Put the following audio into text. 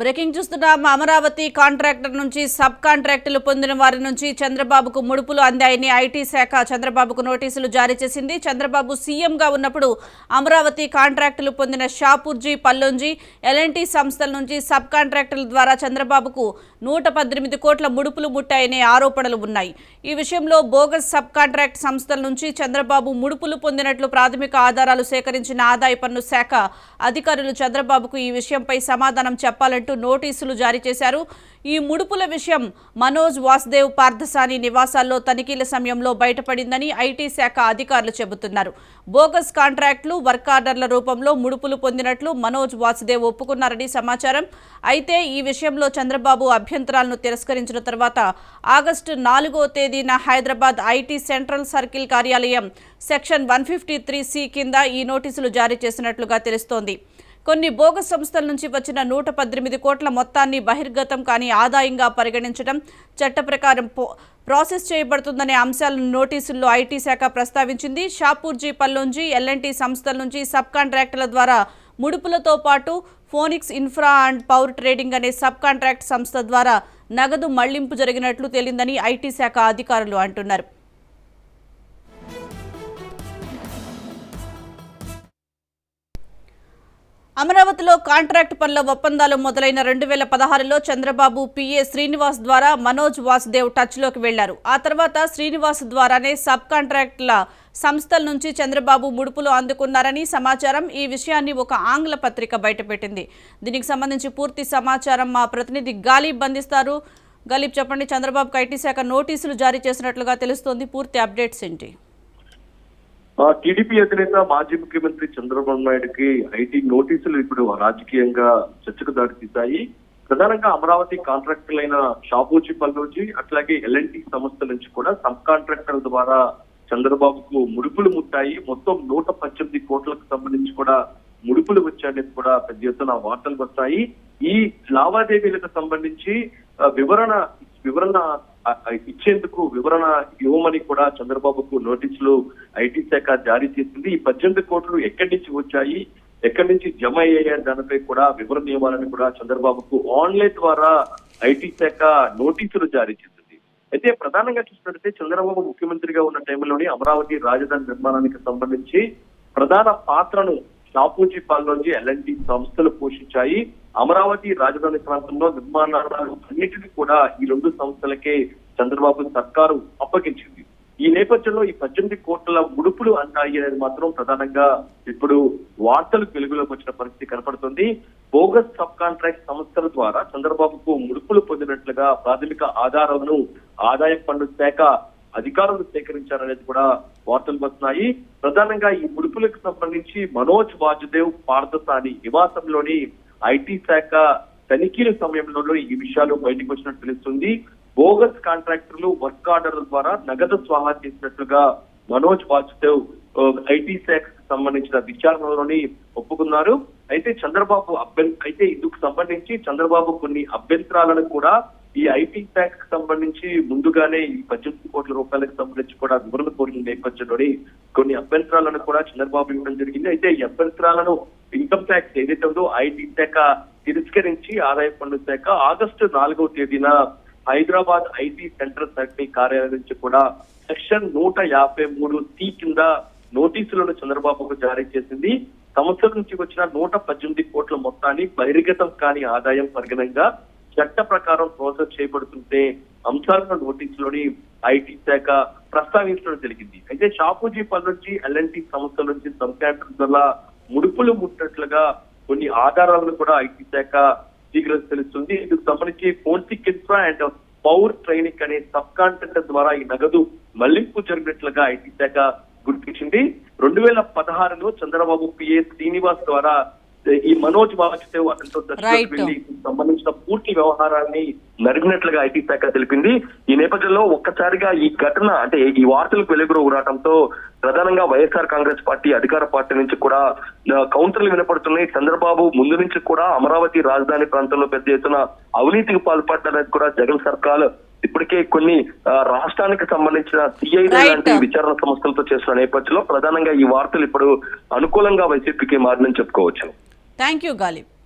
Breaking చూస్తున్నాం. Amaravati contractor నుంచి sub కాంట్రాక్టులు పొందిన వారి నుంచి చంద్రబాబుకు ముడుపులు అందాయని ఐటీ శాఖ చంద్రబాబుకు నోటీసులు జారీ చేసింది. చంద్రబాబు సీఎంగా ఉన్నప్పుడు అమరావతి కాంట్రాక్టులు పొందిన షాపూర్జీ పల్లోంజీ ఎల్ఎన్టీ సంస్థల నుంచి సబ్ కాంట్రాక్టుల ద్వారా చంద్రబాబుకు నూట పద్దెనిమిది కోట్ల ముడుపులు ముట్టాయనే ఆరోపణలు ఉన్నాయి. ఈ విషయంలో బోగస్ సబ్ కాంట్రాక్ట్ సంస్థల నుంచి చంద్రబాబు ముడుపులు పొందినట్లు ప్రాథమిక ఆధారాలు సేకరించిన ఆదాయ పన్ను శాఖ అధికారులు చంద్రబాబుకు ఈ విషయంపై సమాధానం చెప్పాలంటే నోటీసులు జారీ చేశారు. ఈ ముడుపుల విషయం మనోజ్ వాసుదేవ్ పార్థసాని నివాసాల్లో తనిఖీల సమయంలో బయటపడిందని ఐటీ శాఖ అధికారులు చెబుతున్నారు. బోగస్ కాంట్రాక్టులు వర్క్ ఆర్డర్ల రూపంలో ముడుపులు పొందినట్లు మనోజ్ వాసుదేవ్ ఒప్పుకున్నారని సమాచారం. అయితే ఈ విషయంలో చంద్రబాబు అభ్యంతరాలను తిరస్కరించిన తర్వాత ఆగస్టు నాలుగో తేదీన హైదరాబాద్ ఐటీ సెంట్రల్ సర్కిల్ కార్యాలయం section one fifty three C కింద ఈ నోటీసులు జారీ చేసినట్లుగా తెలుస్తోంది. కొన్ని బోగస్ సంస్థల నుంచి వచ్చిన నూట పద్దెనిమిది కోట్ల మొత్తాన్ని బహిర్గతం కాని ఆదాయంగా పరిగణించడం చట్ట ప్రకారం ప్రాసెస్ చేయబడుతుందనే అంశాలను నోటీసుల్లో ఐటీ శాఖ ప్రస్తావించింది. షాపూర్జీ పల్లోంజీ ఎల్ఎన్టీ సంస్థల నుంచి సబ్ కాంట్రాక్టుల ద్వారా ముడుపులతో పాటు Phoenix infra and power trading అనే సబ్ కాంట్రాక్ట్ సంస్థ ద్వారా నగదు మళ్ళింపు జరిగినట్లు తేలిందని ఐటీ శాఖ అధికారులు అంటున్నారు. అమరావతిలో కాంట్రాక్ట్ పనుల ఒప్పందాలు మొదలైన రెండు వేల పదహారులో చంద్రబాబు పిఏ శ్రీనివాస్ ద్వారా మనోజ్ వాసుదేవ్ టచ్లోకి వెళ్ళారు ఆ తర్వాత శ్రీనివాస్ ద్వారానే సబ్ కాంట్రాక్టుల సంస్థల నుంచి చంద్రబాబు ముడుపులు అందుకున్నారని సమాచారం ఈ విషయాన్ని ఒక ఆంగ్ల పత్రిక బయటపెట్టింది. దీనికి సంబంధించి పూర్తి సమాచారం మా ప్రతినిధి గాలిబ్ బంధిస్తారు గలీబ్ చెప్పండి చంద్రబాబుకు ఐటీ శాఖ నోటీసులు జారీ చేసినట్లుగా తెలుస్తోంది. పూర్తి అప్డేట్స్ ఏంటి? టీడీపీ అధినేత మాజీ ముఖ్యమంత్రి చంద్రబాబు నాయుడుకి ఐటీ నోటీసులు ఇప్పుడు రాజకీయంగా చర్చకు దారితీశాయి. ప్రధానంగా అమరావతి కాంట్రాక్టర్లైన షాపూచి పల్లోజీ అట్లాగే ఎల్ఎన్టీ సంస్థల నుంచి కూడా సబ్ కాంట్రాక్టర్ల ద్వారా చంద్రబాబుకు ముడుపులు ముట్టాయి. మొత్తం నూట పద్దెనిమిది కోట్లకు సంబంధించి కూడా ముడుపులు వచ్చాయనేది కూడా పెద్ద ఎత్తున వార్తలు వస్తాయి. ఈ లావాదేవీలకు సంబంధించి వివరణ వివరణ ఇచ్చేందుకు వివరణ ఇవ్వమని కూడా చంద్రబాబుకు నోటీసులు ఐటీ శాఖ జారీ చేసింది. ఈ పద్దెనిమిది కోట్లు ఎక్కడి నుంచి వచ్చాయి ఎక్కడి నుంచి జమ అయ్యాయని దానిపై కూడా వివరణ ఇవ్వాలని కూడా చంద్రబాబుకు ఆన్లైన్ ద్వారా ఐటీ శాఖ నోటీసులు జారీ చేసింది. అయితే ప్రధానంగా చూసినట్లయితే చంద్రబాబు ముఖ్యమంత్రిగా ఉన్న టైంలోనే అమరావతి రాజధాని నిర్మాణానికి సంబంధించి ప్రధాన పాత్రను షాపూజీ పాల్లోంచి ఎల్ఎన్టీ సంస్థలు పోషించాయి. అమరావతి రాజధాని ప్రాంతంలో నిర్మాణాలు అన్నిటినీ కూడా ఈ రెండు సంస్థలకే చంద్రబాబు సర్కారు అప్పగించింది. ఈ నేపథ్యంలో ఈ పద్దెనిమిది కోట్ల ముడుపులు అన్నాయి అనేది మాత్రం ప్రధానంగా ఇప్పుడు వార్తలు వెలుగులోకి వచ్చిన పరిస్థితి కనపడుతుంది. బోగస్ సబ్ కాంట్రాక్ట్ సంస్థల ద్వారా చంద్రబాబుకు ముడుపులు పొందినట్లుగా ప్రాథమిక ఆధారాలను ఆదాయ పన్ను శాఖ అధికారులు సేకరించారనేది కూడా వార్తలు వస్తున్నాయి. ప్రధానంగా ఈ ముడుపులకు సంబంధించి మనోజ్ వాజుదేవ్ పార్థసాని నివాసంలోని ఐటీ శాఖ తనిఖీల సమయంలో ఈ విషయాలు బయటకు వచ్చినట్టు తెలుస్తుంది. బోగస్ కాంట్రాక్టర్లు వర్క్ ఆర్డర్ల ద్వారా నగదు స్వాహా చేసినట్లుగా మనోజ్ వాజుదేవ్ ఐటీ శాఖకు సంబంధించిన విచారణలోని ఒప్పుకున్నారు. అయితే చంద్రబాబు అభ్యంత అయితే ఇందుకు సంబంధించి చంద్రబాబు కొన్ని అభ్యంతరాలను కూడా ఈ ఐటీ శాఖకు సంబంధించి ముందుగానే ఈ పద్దెనిమిది కోట్ల రూపాయలకు సంబంధించి కూడా వివరణ కోరిన నేపథ్యంలోని కొన్ని అభ్యంతరాలను కూడా చంద్రబాబు ఇవ్వడం జరిగింది. అయితే ఈ అభ్యంతరాలను ఇన్కమ్ ట్యాక్స్ ఏదైతే ఉందో ఐటీ శాఖ తిరస్కరించి ఆదాయ పన్ను శాఖ ఆగస్టు నాలుగవ తేదీన హైదరాబాద్ ఐటీ సెంటర్ సర్కిల్ కార్యాలయం నుంచి కూడా సెక్షన్ నూట యాభై మూడు సి కింద నోటీసులను చంద్రబాబుకు జారీ చేసింది. సంవత్సరం నుంచి వచ్చిన నూట పద్దెనిమిది కోట్ల మొత్తాన్ని బహిర్గతం కాని ఆదాయం పరిగణంగా చట్ట ప్రకారం ప్రాసెస్ చేయబడుతుంటే అంశాలను నోటీసులోని ఐటీ శాఖ ప్రస్తావించడం జరిగింది. అయితే షాపూజీ పల్ నుంచి ఎల్ఎన్టీ సంస్థల నుంచి సంఖ్యాంటర్ వల్ల ముడుపులు ముట్టినట్లుగా కొన్ని ఆధారాలను కూడా ఐటీ శాఖ శీఘ్రం తెలుస్తుంది. ఇందుకు సంబంధించి Phoenix infra and power training అనే సబ్ కాంట్రాక్టర్ ద్వారా ఈ నగదు మళ్ళింపు జరిగినట్లుగా ఐటీ శాఖ గుర్తించింది. రెండు వేల పదహారులో చంద్రబాబు పిఏ శ్రీనివాస్ ద్వారా ఈ మనోజ్ వాజ్పేయి అతనితో దీనికి సంబంధించిన పూర్తి వ్యవహారాన్ని నరిగినట్లుగా ఐటీ శాఖ తెలిపింది. ఈ నేపథ్యంలో ఒక్కసారిగా ఈ ఘటన అంటే ఈ వార్తలకు వెలుగురు రావడంతో ప్రధానంగా వైఎస్ఆర్ కాంగ్రెస్ పార్టీ అధికార పార్టీ నుంచి కూడా కౌంటర్లు వినపడుతున్నాయి. చంద్రబాబు ముందు నుంచి కూడా అమరావతి రాజధాని ప్రాంతంలో పెద్ద ఎత్తున అవినీతికి పాల్పడ్డారనేది కూడా జగన్ సర్కార్ ఇప్పటికే కొన్ని రాష్ట్రానికి సంబంధించిన సిఐడి Right. లాంటి విచారణ సంస్థలతో చేస్తున్న నేపథ్యంలో ప్రధానంగా ఈ వార్తలు ఇప్పుడు అనుకూలంగా వైసీపీకి మారినని చెప్పుకోవచ్చు. Thank you, Galib.